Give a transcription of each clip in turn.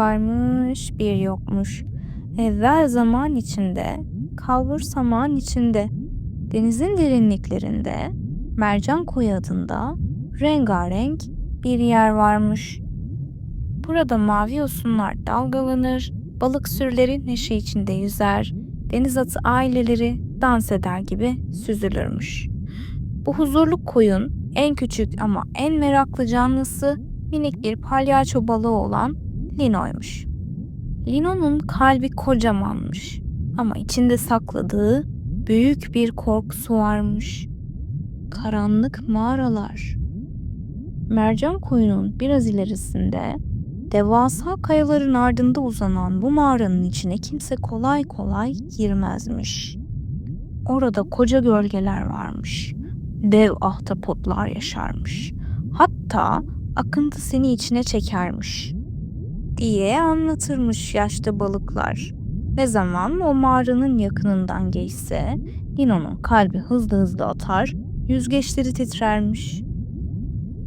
varmış bir yokmuş. Evvel zaman içinde, kalbur saman içinde, denizin derinliklerinde, mercan koyu adında rengarenk bir yer varmış. Burada mavi yosunlar dalgalanır, balık sürüleri neşe içinde yüzer, deniz atı aileleri dans eder gibi süzülürmüş. Bu huzurlu koyun en küçük ama en meraklı canlısı minik bir palyaço balığı olan Lino'ymuş. Lino'nun kalbi kocamanmış ama içinde sakladığı büyük bir korkusu varmış. Karanlık mağaralar. Mercan koyunun biraz ilerisinde devasa kayaların ardında uzanan bu mağaranın içine kimse kolay kolay girmezmiş. Orada koca gölgeler varmış. Dev ahtapotlar yaşarmış. Hatta akıntı seni içine çekermiş diye anlatırmış yaşlı balıklar. Ne zaman o mağaranın yakınından geçse Lino'nun kalbi hızlı hızlı atar, yüzgeçleri titrermiş.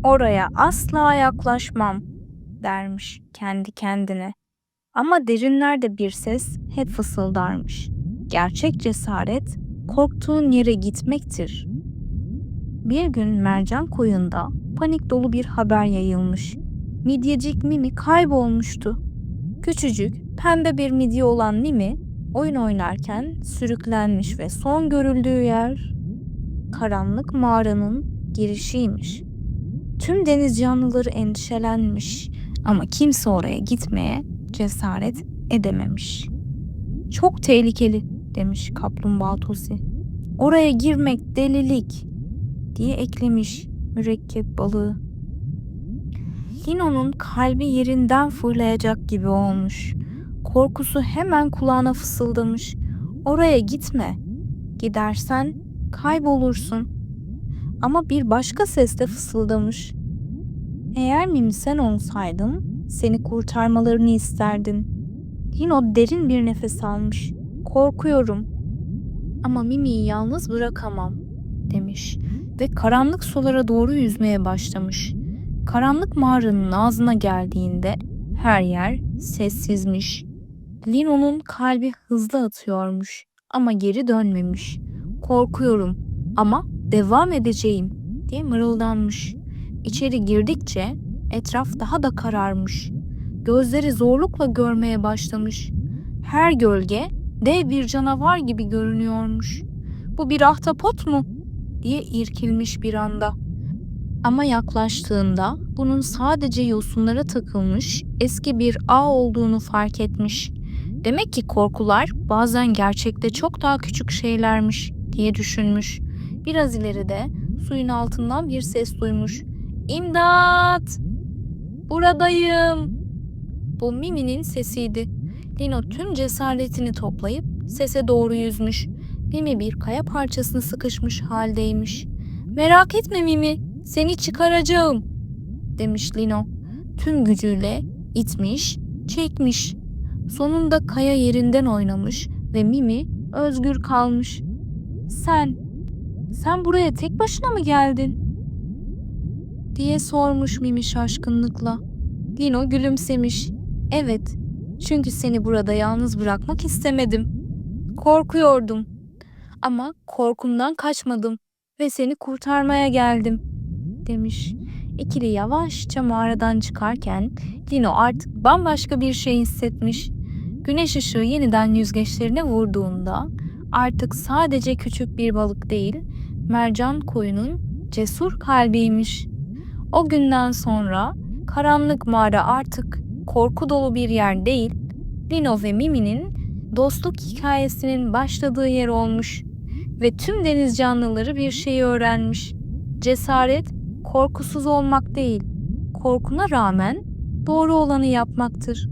Oraya asla yaklaşmam dermiş kendi kendine. Ama derinlerde bir ses hep fısıldarmış. Gerçek cesaret korktuğun yere gitmektir. Bir gün mercan koyunda panik dolu bir haber yayılmış. Midyecik Mimi kaybolmuştu. Küçücük, pembe bir midye olan Mimi oyun oynarken sürüklenmiş ve son görüldüğü yer karanlık mağaranın girişiymiş. Tüm deniz canlıları endişelenmiş ama kimse oraya gitmeye cesaret edememiş. Çok tehlikeli demiş kaplumbağa Tosi. Oraya girmek delilik diye eklemiş mürekkep balığı. Lino'nun kalbi yerinden fırlayacak gibi olmuş. Korkusu hemen kulağına fısıldamış. Oraya gitme. Gidersen kaybolursun. Ama bir başka ses de fısıldamış. Eğer Mimi sen olsaydın seni kurtarmalarını isterdim. Lino derin bir nefes almış. Korkuyorum. Ama Mimi'yi yalnız bırakamam demiş ve karanlık sulara doğru yüzmeye başlamış. Karanlık mağaranın ağzına geldiğinde her yer sessizmiş. Lino'nun kalbi hızlı atıyormuş ama geri dönmemiş. Korkuyorum ama devam edeceğim diye mırıldanmış. İçeri girdikçe etraf daha da kararmış. Gözleri zorlukla görmeye başlamış. Her gölge dev bir canavar gibi görünüyormuş. Bu bir ahtapot mu? diye irkilmiş bir anda. Ama yaklaştığında bunun sadece yosunlara takılmış eski bir ağ olduğunu fark etmiş. Demek ki korkular bazen gerçekte çok daha küçük şeylermiş diye düşünmüş. Biraz ileride suyun altından bir ses duymuş. İmdat! Buradayım! Bu Mimi'nin sesiydi. Lino tüm cesaretini toplayıp sese doğru yüzmüş. Mimi bir kaya parçasını sıkışmış haldeymiş. Merak etme Mimi, seni çıkaracağım, demiş Lino. Tüm gücüyle itmiş, çekmiş. Sonunda kaya yerinden oynamış ve Mimi özgür kalmış. Sen, sen buraya tek başına mı geldin? diye sormuş Mimi şaşkınlıkla. Lino gülümsemiş. Evet, çünkü seni burada yalnız bırakmak istemedim. Korkuyordum. Ama korkumdan kaçmadım ve seni kurtarmaya geldim, demiş. İkili yavaşça mağaradan çıkarken Lino artık bambaşka bir şey hissetmiş. Güneş ışığı yeniden yüzgeçlerine vurduğunda artık sadece küçük bir balık değil, mercan koyunun cesur kalbiymiş. O günden sonra karanlık mağara artık korku dolu bir yer değil, Lino ve Mimi'nin dostluk hikayesinin başladığı yer olmuş ve tüm deniz canlıları bir şeyi öğrenmiş. Cesaret korkusuz olmak değil, korkuna rağmen doğru olanı yapmaktır.